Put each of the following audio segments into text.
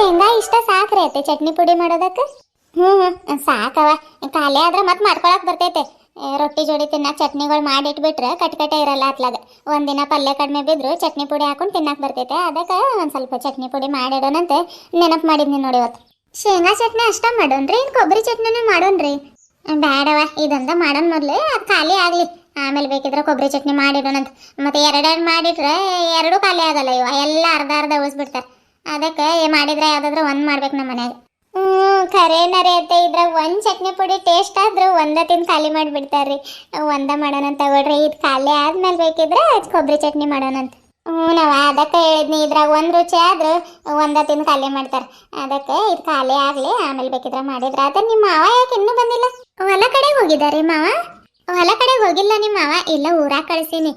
ಶೇಂಗಾ ಇಷ್ಟ ಸಾಕ್ರಿ ಚಟ್ನಿ ಪುಡಿ ಮಾಡೋದಕ್ಕ. ಹ್ಞೂ ಹ್ಞೂ ಸಾಕವ. ಖಾಲಿ ಆದ್ರೆ ಮತ್ತೆ ಮಾಡ್ಕೊಳಕ್ ಬರ್ತೈತೆ. ರೊಟ್ಟಿ ಜೋಡಿ ತಿನ್ನಕ್ಕೆ ಚಟ್ನಿಗಳು ಮಾಡಿಟ್ಬಿಟ್ರೆ ಕಟ್ಕಟೆ ಇರಲ್ಲ ಅತ್ಲಾಗ. ಒಂದಿನ ಪಲ್ಯ ಕಡಿಮೆ ಬಿದ್ರು ಚಟ್ನಿ ಪುಡಿ ಹಾಕೊಂಡು ತಿನ್ನಕ್ಕೆ ಬರ್ತೈತೆ. ಅದಕ್ಕೆ ಒಂದ್ ಸ್ವಲ್ಪ ಚಟ್ನಿ ಪುಡಿ ಮಾಡಿಡೋಣಂತೆ. ನೆನಪ್ ಮಾಡಿದ್ನಿ ನೋಡಿ ಇವತ್ತು. ಶೇಂಗಾ ಚಟ್ನಿ ಅಷ್ಟ ಮಾಡೋಣ್ರಿ ಇನ್ನು ಕೊಬ್ಬರಿ ಚಟ್ನಿನೂ ಮಾಡೋಣ್ರಿ? ಬೇಡವ ಇದಂದ ಮಾಡೋಣ ಮೊದಲು ಅದ್ ಖಾಲಿ ಆಗಲಿ. ಆಮೇಲೆ ಬೇಕಿದ್ರೆ ಕೊಬ್ಬರಿ ಚಟ್ನಿ ಮಾಡಿಡೋಣಂತ. ಮತ್ತೆ ಎರಡೆರಡು ಮಾಡಿಟ್ರೆ ಎರಡು ಖಾಲಿ ಆಗಲ್ಲ ಇವ. ಎಲ್ಲ ಅರ್ಧ ಅರ್ಧ ಉಳಿಸ್ಬಿಡ್ತಾರೆ ಅದಕ್ಕೆ ಮಾಡಿದ್ರೆ ಯಾವ್ದಾದ್ರು ಒಂದು ಮಾಡ್ಬೇಕು ನಮ್ಮ ಮನ್ಯಾಗ. ಹ್ಞೂ ಖರೇನರೇ ಅಂತ ಇದ್ರಾಗ ಒಂದು ಚಟ್ನಿ ಪುಡಿ ಟೇಸ್ಟ್ ಆದರೂ ಒಂದ ತಿಂದು ಖಾಲಿ ಮಾಡಿಬಿಡ್ತಾರ್ರಿ. ಒಂದ ಮಾಡೋಣ ತಗೊಳ್ರಿ, ಇದು ಖಾಲಿ ಆದ್ಮೇಲೆ ಬೇಕಿದ್ರೆ ಕೊಬ್ಬರಿ ಚಟ್ನಿ ಮಾಡೋಣಂತ. ಹ್ಞೂ ನಾವು ಅದಕ್ಕೆ ಹೇಳಿದ್ನಿ, ಇದ್ರಾಗ ಒಂದು ರುಚಿ ಆದ್ರೂ ಒಂದ ತಿಂದು ಖಾಲಿ ಮಾಡ್ತಾರೆ. ಅದಕ್ಕೆ ಇದು ಖಾಲಿ ಆಗಲಿ, ಆಮೇಲೆ ಬೇಕಿದ್ರೆ ಮಾಡಿದ್ರೆ. ಅದ ನಿಮ್ಮ ಮಾವ ಯಾಕೆ ಇನ್ನೂ ಬಂದಿಲ್ಲ? ಹೊಲ ಕಡೆಗೆ ಹೋಗಿದ್ದಾರೆ ಮಾವ? ಹೊಲ ಕಡೆಗೆ ಹೋಗಿಲ್ಲ ನಿಮ್ಮ ಮಾವ? ಇಲ್ಲ ಊರಾಗ ಕಳ್ಸೀನಿ.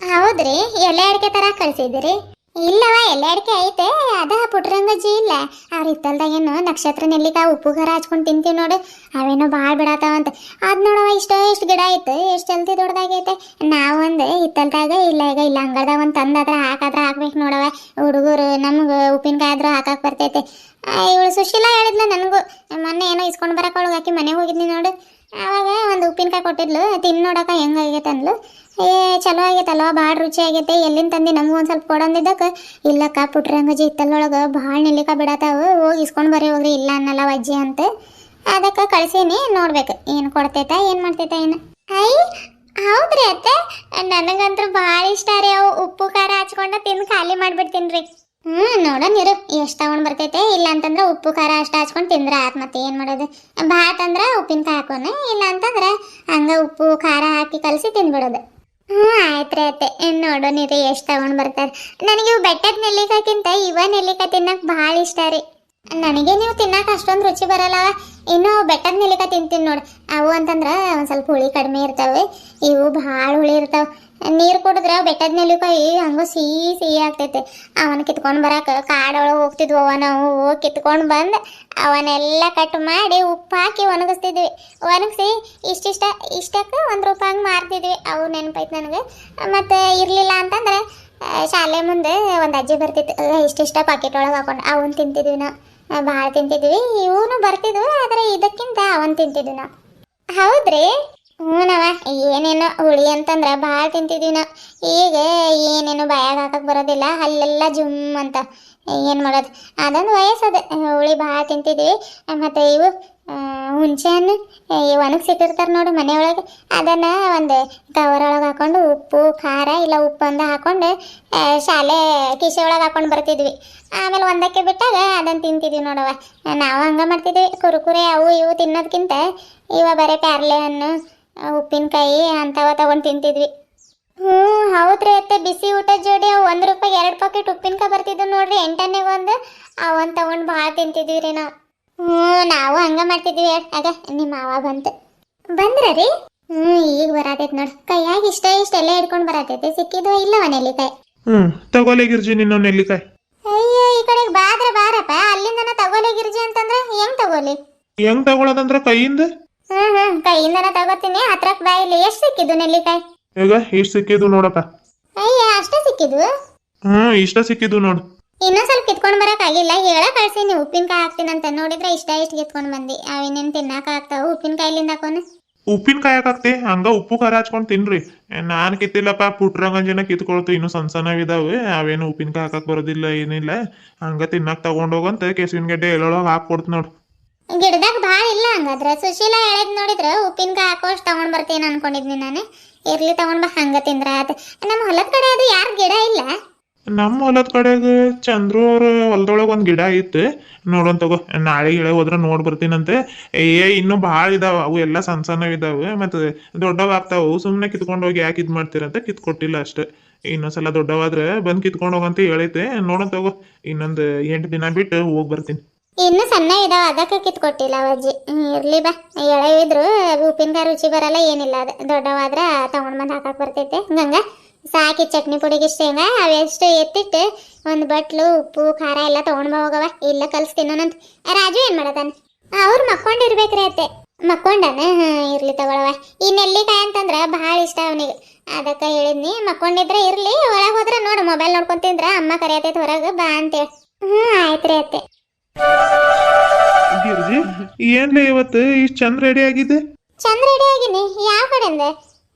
ಹೌದ್ರಿ, ಎಲೆ ಅಡಿಕೆ ತರ ಕಳ್ಸಿದಿರಿ ಇಲ್ಲವ, ಎಲ್ಲಾಡಿಕೆ ಐತೆ. ಅದ ಪುಟ್ರಂಗಜ್ಜಿ ಇಲ್ಲ. ಅವ್ರ ಹಿತ್ತಲ್ದಾಗೇನು ನಕ್ಷತ್ರ ನೆಲ್ಲಿಕಾಯಿ ಉಪ್ಪು ಖಾರ ಹಚ್ಕೊಂಡು ತಿಂತೀವಿ ನೋಡು. ಅವೇನೋ ಭಾಳ ಬಿಡಾತಾವಂತ. ಅದ್ ನೋಡವ ಇಷ್ಟ ಎಷ್ಟು ಗಿಡ ಐತೆ. ಎಷ್ಟು ಜಲ್ದಿ ದೊಡ್ಡದಾಗೈತೆ ನಾವೊಂದು ಹಿತ್ತಲ್ದಾಗ ಇಲ್ಲ, ಈಗ ಇಲ್ಲ ಅಂಗಳದಾಗ ಒಂದು ತಂದಾದ್ರೆ ಹಾಕಾದ್ರೆ ಹಾಕ್ಬೇಕು ನೋಡವ ಹುಡುಗರು ನಮ್ಗೆ ಉಪ್ಪಿನಕಾಯಿ ಆದ್ರೂ ಹಾಕಕ್ ಬರ್ತೈತೆ. ಇವಳು ಸುಶೀಲಾ ಹೇಳಿದ್ಲ ನನಗೂ. ಮೊನ್ನೆ ಏನೋ ಇಸ್ಕೊಂಡು ಬರಕ್ಕೆ ಒಳಗೆ ಹಾಕಿ ಮನೆಗೆ ಹೋಗಿದ್ನಿ ನೋಡು. ಆವಾಗ ಒಂದು ಉಪ್ಪಿನಕಾಯಿ ಕೊಟ್ಟಿದ್ಲು. ತಿನ್ ನೋಡಕ ಹೆಂಗಾಗೈತೆ ಅಂದ್ಲು. ಏ ಚಲೋ ಆಗೈತಲ್ಲ ಭಾಳ ರುಚಿ ಆಗೈತೆ ಎಲ್ಲಿಂದ ತಂದು ನಮಗೂ ಒಂದು ಸ್ವಲ್ಪ ಕೊಡಂದಿದ್ದಕ್ಕೆ ಇಲ್ಲಕ್ಕ ಪುಟ್ರಂಗಜಿ ಇತ್ತಲ್ಲೊಳಗೆ ಭಾಳ ನೆಲ್ಲಿಕಾಯಿ ಬಿಡತ್ತಾವ ಹೋಗಿ ಇಸ್ಕೊಂಡು ಬರೀ ಹೋಗ್ರಿ, ಇಲ್ಲ ಅನ್ನಲ್ಲ ಅಜ್ಜಿ ಅಂತ. ಅದಕ್ಕೆ ಕಳಿಸೀನಿ, ನೋಡ್ಬೇಕು, ಏನು ಕೊಡ್ತೈತ, ಏನು ಮಾಡ್ತೈತ ಏನು ಐ ಹೌದ್ರಿ ಅತ್ತೆ ನನಗಂತೂ ಭಾಳ ಇಷ್ಟ ರೀ ಅವು ಉಪ್ಪು, ಖಾರ ಹಚ್ಕೊಂಡು ತಿಂದು ಖಾಲಿ ಮಾಡಿಬಿಡ್ತೀನಿ ರೀ ಹ್ಞೂ ನೋಡೋಣ ಇರು ಎಷ್ಟು ತಗೊಂಡು ಬರ್ತೈತೆ, ಇಲ್ಲ ಅಂತಂದ್ರೆ ಉಪ್ಪು, ಖಾರ ಅಷ್ಟು ಹಚ್ಕೊಂಡು ತಿಂದ್ರೆ ಆತ್ ಮತ್ತೆ ಏನು ಮಾಡೋದು. ಭಾತ್ ಅಂದ್ರೆ ಉಪ್ಪಿನಕಾಯಿ ಹಾಕೋಣ ಇಲ್ಲ ಅಂತಂದ್ರೆ ಹಂಗೆ ಉಪ್ಪು, ಖಾರ ಹಾಕಿ ಕಲಸಿ ತಿಂದ್ಬಿಡೋದು. ಹ್ಞೂ ಅತ್ತೆ. ನೋಡೋಣ ರೀ ಎಷ್ಟು ತಗೊಂಡು ಬರ್ತಾರೆ. ನನಗೆ ಇವು ಬೆಟ್ಟದ ನೆಲ್ಲಿಕಾಯಿಗಿಂತ ಇವ ನೆಲ್ಲಿಕಾಯಿ ತಿನ್ನಕ್ಕೆ ಭಾಳ ಇಷ್ಟ ರೀ. ನನಗೆ ನೀವು ತಿನ್ನಕ್ಕೆ ಅಷ್ಟೊಂದು ರುಚಿ ಬರಲ್ಲ. ಇನ್ನು ಬೆಟ್ಟದ ನೆಲ್ಲಿಕಾಯಿ ತಿಂತೀನಿ ನೋಡಿ. ಅವು ಅಂತಂದ್ರೆ ಒಂದು ಸ್ವಲ್ಪ ಹುಳಿ ಕಡಿಮೆ ಇರ್ತಾವೆ. ಇವು ಭಾಳ ಹುಳಿ ಇರ್ತಾವೆ. ನೀರು ಕುಡಿದ್ರೆ ಬೆಟ್ಟದ ನೆಲ್ಲಿಕಾಯಿ ಹಂಗೂ ಸಿಹಿ ಸಿಹಿ ಆಗ್ತೈತೆ. ಅವನ ಕಿತ್ಕೊಂಡು ಬರಕ್ಕೆ ಕಾಡೊಳಗೆ ಹೋಗ್ತಿದ್ವು ಅವ ನಾವು. ಹೋಗಿ ಕಿತ್ಕೊಂಡು ಬಂದು ಅವನ್ನೆಲ್ಲ ಕಟ್ ಮಾಡಿ ಉಪ್ಪು ಹಾಕಿ ಒಣಗಿಸ್ತಿದ್ವಿ. ಒಣಗಿಸಿ ಇಷ್ಟಿಷ್ಟ, ಇಷ್ಟಕ್ಕೆ ಒಂದು ರೂಪಾಯಿ ಹಂಗೆ ಮಾರ್ತಿದ್ವಿ. ಅವು ನೆನಪೈತೆ ನನಗೆ. ಮತ್ತು ಇರಲಿಲ್ಲ ಅಂತಂದ್ರೆ ಶಾಲೆ ಮುಂದೆ ಒಂದು ಅಜ್ಜಿ ಬರ್ತಿತ್ತು. ಇಷ್ಟು ಪಾಕೆಟ್ ಒಳಗೆ ಹಾಕೊಂಡು ಅವನ್ ತಿಂತಿದ್ವಿ ನಾವು ಭಾಳ ತಿಂತಿದ್ವಿ. ಇವನು ಬರ್ತಿದ್ವಿ, ಆದರೆ ಇದಕ್ಕಿಂತ ಅವನ್ ತಿಂತಿದ್ವಿ ನಾವು ಹೌದ್ರಿ? ಹ್ಞೂನವ ಏನೇನೋ ಹುಳಿ ಅಂತಂದ್ರೆ ಭಾಳ ತಿಂತಿದ್ವಿ ನಾವು ಈಗ ಏನೇನು ಬಾಯಾಗ ಹಾಕಕ್ಕೆ ಬರೋದಿಲ್ಲ. ಅಲ್ಲೆಲ್ಲ ಜುಮ್ ಅಂತ. ಏನು ಮಾಡೋದು? ಅದೊಂದು ವಯಸ್ಸದ. ಹುಳಿ ಭಾಳ ತಿಂತಿದ್ವಿ. ಮತ್ತು ಇವು ಹುಣಸೆ ಹಣ್ಣು ಒಣಗಿ ಒಣಗಿಸಿಟ್ಟಿರ್ತಾರೆ ನೋಡಿ ಮನೆಯೊಳಗೆ. ಅದನ್ನು ಒಂದು ಕವರ್ ಒಳಗೆ ಹಾಕೊಂಡು ಉಪ್ಪು, ಖಾರ ಇಲ್ಲ ಉಪ್ಪು ಒಂದು ಹಾಕೊಂಡು ಶಾಲೆ ಕಿಶೆ ಒಳಗೆ ಹಾಕೊಂಡು ಬರ್ತಿದ್ವಿ. ಆಮೇಲೆ ಒಂದಕ್ಕೆ ಬಿಟ್ಟಾಗ ಅದನ್ನು ತಿಂತಿದ್ವಿ ನೋಡವ ನಾವು ಹಂಗೆ ಮಾಡ್ತಿದ್ವಿ. ಕುರುಕುರೆ, ಅವು ಇವು ತಿನ್ನೋದಕ್ಕಿಂತ ಇವ ಬರೀ ಪ್ಯಾರ್ಲೆ ಹಣ್ಣು, ಉಪ್ಪಿನಕಾಯಿ ಅಂಥವ ತಗೊಂಡು ತಿಂತಿದ್ವಿ. ಹ್ಞೂ ಹೌದ್ರಿ ಅತ್ತೆ. ಬಿಸಿ ಊಟದ ಜೋಡಿ ಅವು ಒಂದು ರೂಪಾಯಿ ಎರಡು ಪಾಕೆಟ್ ಉಪ್ಪಿನಕಾಯಿ ಬರ್ತಿದ್ದು ನೋಡ್ರಿ. ಎಂಟನೇ ಒಂದು ಅವನ್ ತಗೊಂಡು ಭಾಳ ತಿಂತಿದ್ವಿ ರೀ ನಾವು. ಹ್ಞೂ ನಾವು ಹಂಗೆ ಮಾಡ್ತಿದ್ವಿ. ಆಗ ನಿಮ್ಮ ಮಾವ ಬಂತು. ಬಂದ್ರ ರೀ? ಹ್ಞೂ ಈಗ ಬರತೈತೆ ನೋಡಿ. ಕೈಯಾಗ ಇಷ್ಟ ಇಷ್ಟ ಎಲ್ಲ ಹಿಡ್ಕೊಂಡು ಬರತೈತೆ. ಸಿಕ್ಕಿದ್ವ ಇಲ್ಲವ ನೆಲ್ಲಿಕಾಯಿ ಹ್ಞೂ ತಗೋಲೆ ಗಿರ್ಜಿ ನಿನ್ನ ನೆಲ್ಲಿಕಾಯಿ ಅಯ್ಯೋ ಈ ಕಡೆಗೆ ಬಾದ್ರ ಬಾರಪ್ಪ. ಅಲ್ಲಿಂದನ ತಗೋಲಿ ಗಿರ್ಜಿ ಅಂತಂದ್ರೆ ಹೆಂಗ್ ತಗೋಲಿ? ಹೆಂಗ್ ತಗೊಳದಂದ್ರ ಕೈಯಿಂದ? ಹ್ಮ್ ಹ್ಮ್ ಕೈಯಿಂದನ ತಗೋತೀನಿ. ಹತ್ರಕ್ ಬಾಯಿಲಿ ಎಷ್ಟು ಸಿಕ್ಕಿದ್ದು ನೆಲ್ಲಿಕಾಯಿ? ಈಗ ಇಷ್ಟು ಸಿಕ್ಕಿದ್ದು ನೋಡಪ್ಪ. ಅಯ್ಯ ಅಷ್ಟೇ ಸಿಕ್ಕಿದ್ವು ಹ್ಮ್ ಇಷ್ಟ ಸಿಕ್ಕಿದ್ದು ನೋಡು. ಇನ್ನೂ ಸ್ವಲ್ಪ ಕಿತ್ಕೊಂಡ್ ಬರಕ್ ಆಗಿಲ್ಲ ಹೇಳ ಕಳ್ಸೀನಿ ಉಪ್ಪಿನಕಾಯಿ ಹಾಕ್ತೀನಂತ ನೋಡಿದ್ರೆ ಇಷ್ಟ ಇಷ್ಟ ಕಿತ್ಕೊಂಡ್ ಬಂದಿ. ಅವಿನೇನ್ ತಿನ್ನಾಕ ಆಗ್ತಾವ? ಉಪ್ಪಿನಕಾಯಿಲಿಂದ ಹಾಕೋನು? ಉಪ್ಪಿನಕಾಯಿ ಹಾಕಾಕ್ತಿ ಹಂಗ ಉಪ್ಪು ಖಾರ ಹಚ್ಕೊಂಡು ತಿನ್ರಿ. ನಾನು ಕಿತ್ತಿಲ್ಲಪ್ಪ. ಪುಟ್ರಂಗಂಜಿನ ಕಿತ್ಕೊಳ್ತು ಇನ್ನು ಸಣ್ಣ ಸಣ್ಣವಿದಾವೆ ಅವೇನು ಉಪ್ಪಿನಕಾಯಿ ಹಾಕಕ್ ಬರೋದಿಲ್ಲ ಏನಿಲ್ಲ. ಹಂಗ ತಿನ್ನಕ್ ತಗೊಂಡೋಗಂತ ಕೆಸುವಿನ ಗಡ್ಡೆ ಎಳ್ಳೊಳಗೆ ಹಾಕ್ಕೊಡ್ತು ನೋಡು. ಗಿಡದಾಗ ಭಾಳ ಇಲ್ಲ ಹಂಗಾದ್ರೆ. ಸುಶೀಲಾ ಹೇಳಿದ್ ನೋಡಿದ್ರೆ ಉಪ್ಪಿನಕಾಯಿ ಹಾಕೋಷ್ಟು ತಗೊಂಡ್ ಬರ್ತೀನಿ ಅನ್ಕೊಂಡಿದ್ನಿ ನಾನು. ಇರ್ಲಿ ತಗೊಂಡ್ ಬಾ, ಹಂಗ ತಿಂದ್ರ ನಮ್ಮ ಹೊಲದ ಕಡೆ ಅದು ಯಾರ್ ಗಿಡ ಇಲ್ಲ? ನಮ್ಮ ಹೊಲದ ಕಡೆ ಚಂದ್ರು ಅವ್ರ ಹೊಲದೊಳಗೆ ಒಂದು ಗಿಡ ಐತೆ. ನೋಡೋಣ ತಗೋ, ನಾಳೆ ಗಿಡ ಹೋದ್ರ ನೋಡ್ ಬರ್ತೀನಂತೆ. ಏ ಇನ್ನೂ ಭಾಳ ಇದಾವ, ಅವು ಎಲ್ಲ ಸಣ್ಣ ಇದಾವೆ. ಮತ್ತು ದೊಡ್ಡವ ಆಗ್ತಾವು. ಸುಮ್ಮನೆ ಕಿತ್ಕೊಂಡು ಹೋಗಿ ಯಾಕೆ ಇದು ಮಾಡ್ತೀರಂತ ಕಿತ್ಕೊಟ್ಟಿಲ್ಲ ಅಷ್ಟೇ. ಇನ್ನೊಂದ್ಸಲ ದೊಡ್ಡವಾದ್ರೆ ಬಂದ್ ಕಿತ್ಕೊಂಡು ಹೋಗಂತ ಹೇಳೈತೆ. ನೋಡೋಣ ತಗೋ, ಇನ್ನೊಂದು ಎಂಟು ದಿನ ಬಿಟ್ಟು ಹೋಗಿ ಬರ್ತೀನಿ. ಇನ್ನು ಸಣ್ಣ ಇದಾವ ಅದಕ್ಕೆ ಕಿತ್ಕೊಟ್ಟಿಲ್ಲ ಅವಜ್ಜಿ ಹ್ಮ್, ಇರ್ಲಿ ಬಾ. ಎಳೆವಿದ್ರು ಉಪ್ಪಿನಕಾಯಿ ರುಚಿ ಬರಲ್ಲ ಏನಿಲ್ಲ ಅದು. ದೊಡ್ಡವಾದ್ರ ತಗೊಂಡ್ ಬಂದು ಹಾಕಕ್ ಬರ್ತೈತೆ. ಗಂಗ ಸಾಕಿ ಚಟ್ನಿ ಪುಡಿಗೆ ಶೇಂಗಾ ಅವೆಷ್ಟು ಎತ್ತಿಟ್ಟು ಒಂದು ಬಟ್ಲು ಉಪ್ಪು ಖಾರ ಎಲ್ಲ ತಗೊಂಡ್ ಹೋಗವ ಇಲ್ಲ ಕಲ್ಸ್ ತಿನ್ನೋಣಂತ ರಾಜು ಏನ್ ಮಾಡದಾನ ಅವ್ರು ಮಕ್ಕೊಂಡಿರ್ಬೇಕ್ರಿ ಅತ್ತೆ. ಮಕ್ಕೊಂಡನ? ಇರ್ಲಿ ತಗೊಳವ ಈ ನೆಲ್ಲಿಕಾಯಿ ಅಂತಂದ್ರ ಬಹಳ ಇಷ್ಟ ಅವನಿಗೆ. ಅದಕ್ಕೆ ಹೇಳಿದ್ನಿ ಮಕ್ಕೊಂಡಿದ್ರೆ ಇರ್ಲಿ ಹೊರಗೆ ಹೋದ್ರೆ ನೋಡು ಮೊಬೈಲ್ ನೋಡ್ಕೊಂತಿಂದ್ರ ಅಮ್ಮ ಕರಿಯತೈತೆ ಹೊರಗೆ ಬಾ ಅಂತೇಳಿ. ಹ್ಞೂ ಆಯ್ತ್ರಿ ಅತ್ತೆ. ಗಿರ್ಜಿ ಏನ್ಲೇ ಇವತ್ತು? ಇಷ್ಟು ಚಂದ ರೆಡಿ ಆಗಿದೆ ಚಂದ ರೆಡಿ ಆಗಿನಿ. ಯಾವ ಕಡೆಯಿಂದ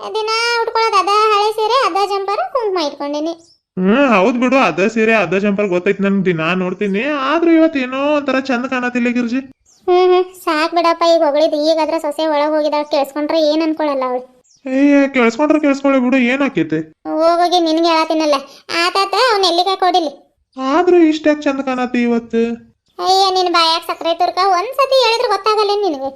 ದಿನ ಉಟ್ಕೊಳ್ಳೋದು ಅದ ಹಳೆ ಸೀರೆ ಅದ ಜಂಪರ್ ಕುಂಕುಮ ಇಟ್ಕೊಂಡಿನಿ. ಹ್ಮ್ ಹೌದ್ ಬಿಡು. ಅದ ಸೀರೆ ಅದ ಜಂಪರ್ ಗೊತ್ತೈತಿ ನನ್ ದಿನ ನೋಡ್ತೀನಿ. ಆದ್ರೂ ಇವತ್ತು ಏನೋ ಒಂಥರ ಚಂದ ಕಾಣತಿಲ್ಲ ಗಿರ್ಜಿ. ಹ್ಮ್ ಹ್ಮ್. ಸಾಕ್ ಬಿಡಪ್ಪ ಈಗ ಹೊಗಳಿದ್. ಈಗಾದ್ರ ಸೊಸೆ ಒಳಗೆ ಹೋಗಿದಾಳ. ಕೇಳಿಸ್ಕೊಂಡ್ರೆ ಏನ್ ಅನ್ಕೊಳಲ್ಲ ಅವಳು. ಏ ಕೇಳಿಸ್ಕೊಂಡ್ರೆ ಕೇಳಿಸ್ಕೊಳ್ಳಿ ಬಿಡು. ಏನಾಕೈತಿ ಹೋಗೋಗಿ ನಿನ್ಗೆ ಹೇಳತ್ತೀನಲ್ಲ. ಆತಾತ ಅವ್ನ ಎಲ್ಲಿಗ ಕೊಡಿಲಿ ಆದ್ರೂ ಇಷ್ಟ ಚಂದ ಕಾಣತಿ ಇವತ್ತು. ಅಯ್ಯ ನಿನ್ ಬಾಯಾಗ ಸಕ್ಕರೆ ತುರ್ಕ ಒಂದ್ಸತಿ ಹೇಳಿದ್ರೆ ಗೊತ್ತಾಗಲ್ಲ ನಿನಗೆ.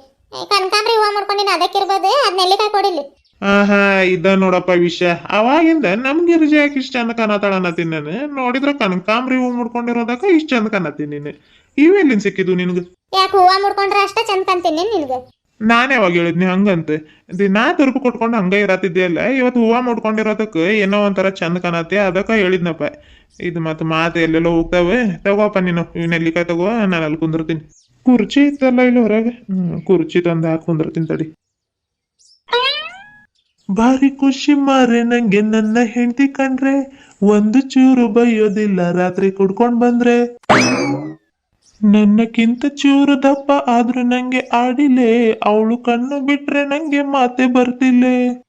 ಕನಕಾಂಬ್ರಿ ಹೂವ ಮಾಡ್ಕೊಂಡಿನ ಅದಕ್ಕಿರ್ಬೋದು ಅದ್ನ ಎಲ್ಲಿಗ ಕೊಡಿಲಿ? ಆಹಾ ಇದ ನೋಡಪ್ಪ ವಿಷಯ. ಅವಾಗಿಂದ ನಮ್ಗೆ ರುಜಿ ಯಾಕೆ ಇಷ್ಟ ಚಂದ ಕಾಣತಾಳ ಅನ್ನತೀನಿ ನಾನು ನೋಡಿದ್ರ ಕನಕಾಂಬ್ರಿ ಹೂವು ಮುಡ್ಕೊಂಡಿರೋದಕ್ಕ ಇಷ್ಟ ಚಂದ ಕಾಣತ್ತೀನಿ ನೀನು ಇವೆಲ್ಲಿಂದ ಸಿಕ್ಕಿದ್ವು ನಿನಗೆ? ಯಾಕೆ ಹೂವ ಮುಡ್ಕೊಂಡ್ರೆ ಅಷ್ಟ ಚಂದ ಕಾಣ್ತೀನಿ ನಿನ್ಗೆ? ನಾನೇ ಯಾವಾಗ ಹೇಳಿದ್ನಿ, ಹಂಗಂತ. ದಿನಾ ತುರುಪು ಕೊಟ್ಕೊಂಡು ಹಂಗ ಅಲ್ಲ, ಇವತ್ತು ಹೂವ ಮುಡ್ಕೊಂಡಿರೋದಕ್ಕೆ ಏನೋ ಒಂಥರ ಚಂದ ಕಾಣತ್ತೆ, ಅದಕ್ಕ ಹೇಳಿದ್ನಪ್ಪ. ಇದು ಮತ್ತೆ ಮಾತು ಎಲ್ಲೆಲ್ಲೋ ಹೋಗ್ತಾವೆ, ತಗೋಪ್ಪ ನೀನು ನೆಲ್ಲಿಕಾಯಿ ತಗೋ, ನಾನು ಅಲ್ಲಿ ಕುಂದಿರ್ತೀನಿ. ಕುರ್ಚಿ ಇತ್ತಲ್ಲ ಇಲ್ಲಿ ಹೊರಗೆ? ಕುರ್ಚಿ ತಂದು ಹಾಕಿ ಕುಂದಿರ್ತೀನಿ ತಡಿ. ಭಾರಿ ಖುಷಿ ಮಾರೆ, ನಂಗೆ ನನ್ನ ಹೆಂಡತಿ ಕಂಡ್ರೆ, ಒಂದು ಚೂರು ಬೈಯೋದಿಲ್ಲ, ರಾತ್ರಿ ಕುಡ್ಕೊಂಡ್ ಬಂದ್ರೆ. ನನ್ನಕ್ಕಿಂತ ಚೂರು ದಪ್ಪ ಆದ್ರೂ ನಂಗೆ ಆಡಿಲೆ. ಅವಳು ಕಣ್ಣು ಬಿಟ್ರೆ ನಂಗೆ ಮಾತೆ ಬರ್ತಿಲ್ಲೆ.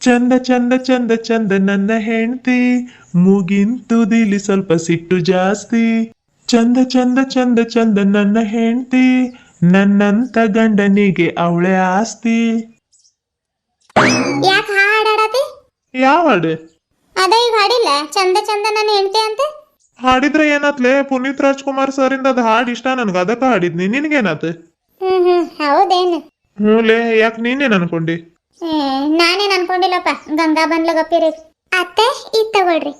ಚಂದ ಚಂದ ಚಂದ ಚಂದ ನನ್ನ ಹೆಂಡತಿ. ಮೂಗಿನ್ ತುದಿಲಿ ಸ್ವಲ್ಪ ಸಿಟ್ಟು ಜಾಸ್ತಿ. ಚಂದ ಚಂದ ಚಂದ ಚಂದ ನನ್ನ ಹೆಂಡತಿ. ನನ್ನಂತ ಗಂಡನಿಗೆ ಅವಳೆ ಆಸ್ತಿ. ಯಾಕೆ ಹಾಡಾಡತಿ ಯಾವ ಹಾಡು? ಅದೇ ಈಗ ಹಾಡಿಲ್ಲ. ಚಂದ ಚಂದ ನನ್ನ ಹೆಂಡತಿ ಅಂತ? ಹಾಡಿದ್ರೆ ಏನತ್ಲೆ? ಪುನೀತ್ ರಾಜ್ಕುಮಾರ್ ಸರ್ ಇಂದ ಅದು ಹಾಡ್ ಇಷ್ಟ ನನ್ಗ ಅದಕ್ಕ ಹಾಡಿದ್ನಿ. ನಿನ್ಗೇನತ್? ಹ್ಮ್ ಹ್ಮ್ ಹೌದೇನು? ಹ್ಞೂಲೇ ಯಾಕೆ ನೀನೇನ್ ಅನ್ಕೊಂಡಿ? ಏ, ನಾನೇನ್ ಅನ್ಕೊಂಡಿಲ್ಲಪ್ಪ. ಗಂಗಾ ಬಂದ್ಲ ಗಪ್ಪಿರಿ ಅತ್ತೆ ಇದ್ ತಗೊಳ್ರಿ.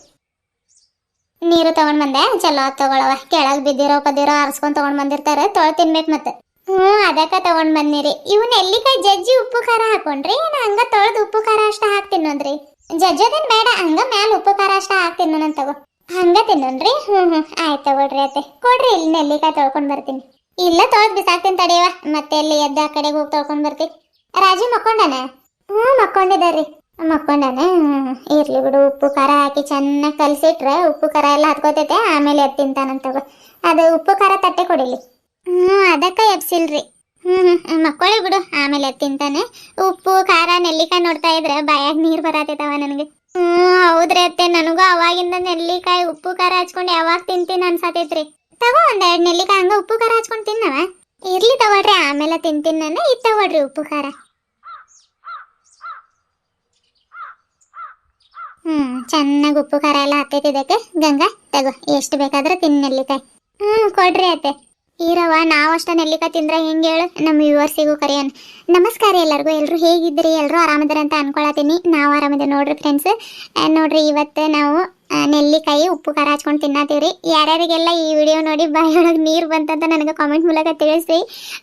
ನೀರು ತಗೊಂಡ್ ಬಂದೆ. ಚಲೋ ಆತ್ ತಗೊಳವ ಕೆಳಗ್ ಬಿದ್ದಿರೋ ಪದಿರೋ ಆರಿಸ್ಕೊಂಡ್ ತಗೊಂಡ್ ಬಂದಿರ್ತಾರೆ. ತೊಳ ತಿನ್ಬೇಕು ಮತ್ತೆ. ಹ್ಮ್ ಅದಕ್ಕ ತಗೊಂಡ್ ಬಂದಿರಿ ಇವನ್ ಎಲ್ಲಿಕಾಯಿ ಜಜ್ಜಿ ಉಪ್ಪು ಖಾರ ಹಾಕೊಂಡ್ರಿ? ನಾ ಹಂಗ ತೊಳ್ದು ಉಪ್ಪು ಖಾರ ಅಷ್ಟ ಹಾಕ್ ತಿನ್ನೋದ್ರಿ? ಜಜ್ಜೋದೇನ್ ಬೇಡ ಹಂಗ ಮ್ಯಾಲ ಉಪ್ಪು ಖಾರ ಅಷ್ಟ ಹಾಕ್ ತಿನ್ನೋಣ ತಗೋ. ಹಂಗ ತಿನ್ನೋಣ್ರಿ? ಹ್ಞೂ ಹ್ಞೂ ಆಯ್ತು ತಗೊಳ್ರಿ ಅತ್ತೆ. ಕೊಡ್ರಿ, ಇಲ್ಲಿ ನೆಲ್ಲಿಕಾಯಿ ತೊಳ್ಕೊಂಡು ಬರ್ತೀನಿ. ಇಲ್ಲ, ತೊಳ್ದು ಬಿಸಾಕ್ತೀನಿ ತಡಿಯವ ಮತ್ತೆ ಇಲ್ಲಿ ಎದ್ದ ಆ ಕಡೆಗೆ ಹೋಗಿ ತೊಳ್ಕೊಂಡು ಬರ್ತೀನಿ. ರಾಜು, ಮಕ್ಕೊಂಡನ? ಹ್ಞೂ ಮಕ್ಕೊಂಡಿದ್ದಾರ್ರಿ. ಮಕ್ಕೊಂಡಾನೆ? ಇರ್ಲಿ ಬಿಡು, ಉಪ್ಪು, ಖಾರ ಹಾಕಿ ಚೆನ್ನಾಗಿ ಕಲಸಿಟ್ರೆ ಉಪ್ಪು, ಖಾರ ಎಲ್ಲ ಹತ್ಕೋತೈತೆ, ಆಮೇಲೆ ಎದ್ದು ತಿಂತಾನಂತ ಅದು ಉಪ್ಪು, ಖಾರ ತಟ್ಟೆ ಕೊಡಿಲಿ. ಹ್ಞೂ ಅದಕ್ಕೆ ಎಬ್ಸಿಲ್ರಿ. ಹ್ಞೂ ಮಕ್ಕೊಳ್ಳಿ ಬಿಡು, ಆಮೇಲೆ ತಿಂತಾನೆ. ಉಪ್ಪು, ಖಾರ, ನೆಲ್ಲಿಕಾಯಿ ನೋಡ್ತಾ ಇದ್ರೆ ಬಾಯಾಗ ನೀರು ಬರತೈತವ ನನಗೆ. ಹ್ಞೂ ಹೌದ್ರಿ ಅತ್ತೆ. ನನಗೂ ಅವಾಗಿಂದ ನೆಲ್ಲಿಕಾಯಿ ಉಪ್ಪು ಖಾರ ಹಚ್ಕೊಂಡು ಯಾವಾಗ ತಿಂತೀನಿ ಅನ್ಸತೈತ್ರಿ. ತಗೋ ಒಂದೆರಡು ನೆಲ್ಲಿಕಾಯಿ ಹಂಗ ಉಪ್ಪು ಖಾರ ಹಚ್ಕೊಂಡು ತಿನ್ನವ. ಇರ್ಲಿ ತಗೊಳ್ರಿ, ಆಮೇಲೆ ತಿಂತೀನಿ ನಾನು. ಇದು ತಗೊಳ್ರಿ ಉಪ್ಪು ಖಾರ. ಹ್ಮ್, ಚೆನ್ನಾಗಿ ಉಪ್ಪು ಖಾರ ಎಲ್ಲ ಹತ್ತೈತಿ ಇದಕ್ಕೆ. ಗಂಗಾ, ತಗೋ, ಎಷ್ಟು ಬೇಕಾದ್ರೆ ತಿನ್ ನೆಲ್ಲಿಕಾಯಿ. ಹ್ಮ್, ಕೊಡ್ರಿ ಅತ್ತೆ. ಈರವ ನಾವಷ್ಟ ನೆಲ್ಲಿಕಾಯಿ ತಿಂದ್ರೆ ಹೆಂಗೆ ಹೇಳು? ನಮ್ಮ ವ್ಯೂವರ್ಸಿಗೂ ಕರೆಯನ್. ನಮಸ್ಕಾರ ಎಲ್ಲರಿಗೂ. ಎಲ್ಲರೂ ಹೇಗಿದ್ದೀರಿ? ಎಲ್ಲರೂ ಆರಾಮದಾರ ಅಂತ ಅನ್ಕೊಳತೀನಿ ನಾವು ಆರಾಮಿದೆ ನೋಡ್ರಿ ಫ್ರೆಂಡ್ಸ್ ನೋಡ್ರಿ ಇವತ್ತು ನಾವು ನೆಲ್ಲಿಕಾಯಿ ಉಪ್ಪು ಖಾರ ಹಚ್ಕೊಂಡು ತಿನ್ನತ್ತೀವ್ರಿ ಯಾರ್ಯಾರಿಗೆಲ್ಲ ಈ ವಿಡಿಯೋ ನೋಡಿ ಬಾಯೊಳಗೆ ನೀರು ಬಂತಂತ ನನಗೆ ಕಾಮೆಂಟ್ ಮೂಲಕ ತಿಳಿಸಿ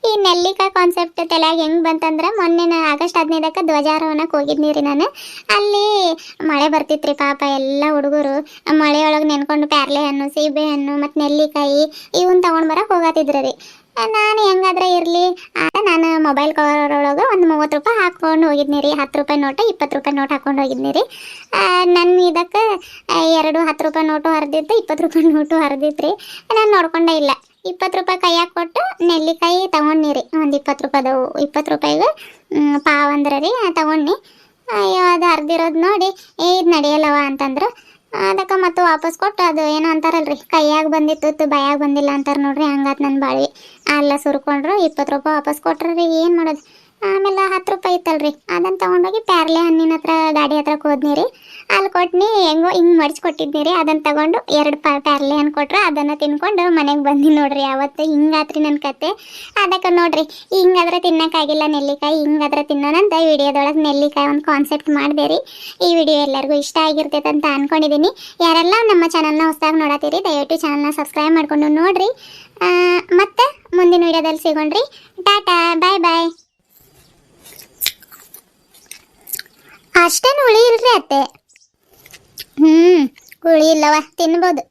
ಈ ನೆಲ್ಲಿಕಾಯಿ ಕಾನ್ಸೆಪ್ಟ್ ತಲೆಯಾಗ ಹೆಂಗೆ ಬಂತಂದ್ರೆ ಮೊನ್ನೆ ನಾನು ಆಗಸ್ಟ್ ಹದಿನೈದಕ್ಕೆ ಧ್ವಜಾರೋಹಣಕ್ಕೆ ಹೋಗಿದ್ನಿ ರೀ ನಾನು. ಅಲ್ಲಿ ಮಳೆ ಬರ್ತಿತ್ರಿ ಪಾಪ ಎಲ್ಲ ಹುಡುಗರು. ಮಳೆಯೊಳಗೆ ನೆನ್ಕೊಂಡು ಪ್ಯಾರ್ಲೆ ಹಣ್ಣು, ಸೀಬೆ ಹಣ್ಣು ಮತ್ತು ನೆಲ್ಲಿಕಾಯಿ ಇವನ್ ತೊಗೊಂಡು ಬರೋಕೆ ಹೋಗತ್ತಿದ್ರು ರೀ ನಾನು ಹೆಂಗಾದ್ರೆ ಇರಲಿ. ನಾನು ಮೊಬೈಲ್ ಕವರ್ ಒಳಗೆ ಒಂದು ಮೂವತ್ತು ರೂಪಾಯಿ ಹಾಕ್ಕೊಂಡು ಹೋಗಿದ್ನಿ ರೀ. ಹತ್ತು ರೂಪಾಯಿ ನೋಟ, ಇಪ್ಪತ್ತು ರೂಪಾಯಿ ನೋಟ್ ಹಾಕೊಂಡು ಹೋಗಿದ್ನಿ ರೀ. ನನ್ನ ಇದಕ್ಕೆ ಎರಡು ಹತ್ತು ರೂಪಾಯಿ ನೋಟು ಹರಿದಿತ್ತು, ಇಪ್ಪತ್ತು ರೂಪಾಯಿ ನೋಟು ಹರಿದಿತ್ತು ರೀ ನಾನು ನೋಡ್ಕೊಂಡೇ ಇಲ್ಲ. ಇಪ್ಪತ್ತು ರೂಪಾಯಿ ಕೈಯಾಗ ಕೊಟ್ಟು ನೆಲ್ಲಿಕಾಯಿ ತಗೊಂಡ್ನಿ ಒಂದು ಇಪ್ಪತ್ತು ರೂಪಾಯಿದವು ಇಪ್ಪತ್ತು ರೂಪಾಯಿಗೆ ಪಾವ್ ಅಂದ್ರೆ ರೀ ಅಯ್ಯೋ, ಅದು ಹರಿದಿರೋದು ನೋಡಿ. ಏ, ಇದು ನಡೆಯಲ್ಲವ ಅಂತಂದ್ರು. ಅದಕ್ಕೆ ಮತ್ತೆ ವಾಪಸ್ ಕೊಟ್ಟು, ಅದು ಏನೋ ಅಂತಾರಲ್ರಿ. ಕೈಯಾಗ ಬಂದಿತ್ತು ಬಾಯಾಗ ಬಂದಿಲ್ಲ ಅಂತಾರೆ ನೋಡ್ರಿ, ಹಂಗಾತ್ ನನ್ನ ಬಾಳಿ. ಅಲ್ಲ ಸುರ್ಕೊಂಡ್ರು, ಇಪ್ಪತ್ತು ರೂಪಾಯಿ ವಾಪಸ್ ಕೊಟ್ರಿ ಏನು ಮಾಡೋದು? ಆಮೇಲೆ ಹತ್ತು ರೂಪಾಯಿ ಇತ್ತಲ್ರಿ. ಅದನ್ನು ತೊಗೊಂಡೋಗಿ ಪ್ಯಾರ್ಲೆ ಹಣ್ಣಿನ ಹತ್ರ, ಗಾಡಿ ಹತ್ರ ಕೋದ್ನಿ ರೀ. ಅಲ್ಲಿ ಕೊಟ್ನಿ, ಹೆಂಗೋ ಹಿಂಗೆ ಮಡಿಸಿ ಕೊಟ್ಟಿದ್ನಿ ರೀ. ಅದನ್ನು ತಗೊಂಡು ಎರಡು ಪ ಪ್ಯಾರ್ಲೆ ಹಣ್ಣು ಕೊಟ್ರೆ. ಅದನ್ನು ತಿನ್ಕೊಂಡು ಮನೆಗೆ ಬಂದು ನೋಡ್ರಿ. ಅವತ್ತು ಹಿಂಗಾತ್ರಿ ನನ್ನ ಕತೆ. ಅದಕ್ಕೆ ನೋಡ್ರಿ, ಹಿಂಗಾದ್ರೆ ತಿನ್ನೋಕ್ಕಾಗಿಲ್ಲ ನೆಲ್ಲಿಕಾಯಿ, ಹಿಂಗಾದ್ರೆ ತಿನ್ನೋಣಂತ ವಿಡಿಯೋದೊಳಗೆ ನೆಲ್ಲಿಕಾಯಿ ಒಂದು ಕಾನ್ಸೆಪ್ಟ್ ಮಾಡಿದೆ ರೀ. ಈ ವಿಡಿಯೋ ಎಲ್ಲರಿಗೂ ಇಷ್ಟ ಆಗಿರ್ತೈತೆ ಅಂತ ಅಂದ್ಕೊಂಡಿದ್ದೀನಿ ಯಾರೆಲ್ಲ ನಮ್ಮ ಚಾನಲ್ನ ಹೊಸದಾಗಿ ನೋಡತ್ತೀರಿ, ದಯವಿಟ್ಟು ಚಾನಲ್ನ ಸಬ್ಸ್ಕ್ರೈಬ್ ಮಾಡಿಕೊಂಡು ನೋಡಿರಿ. ಮತ್ತೆ ಮುಂದಿನ ವಿಡಿಯೋದಲ್ಲಿ ಸಿಗೋಣ್ರಿ. ಟಾಟಾ ಬಾಯ್ ಬಾಯ್ അഷ്ടൻ ഉളിയില്ലേ ഉം ഉളിയില്ലവ തിന്നുപോത്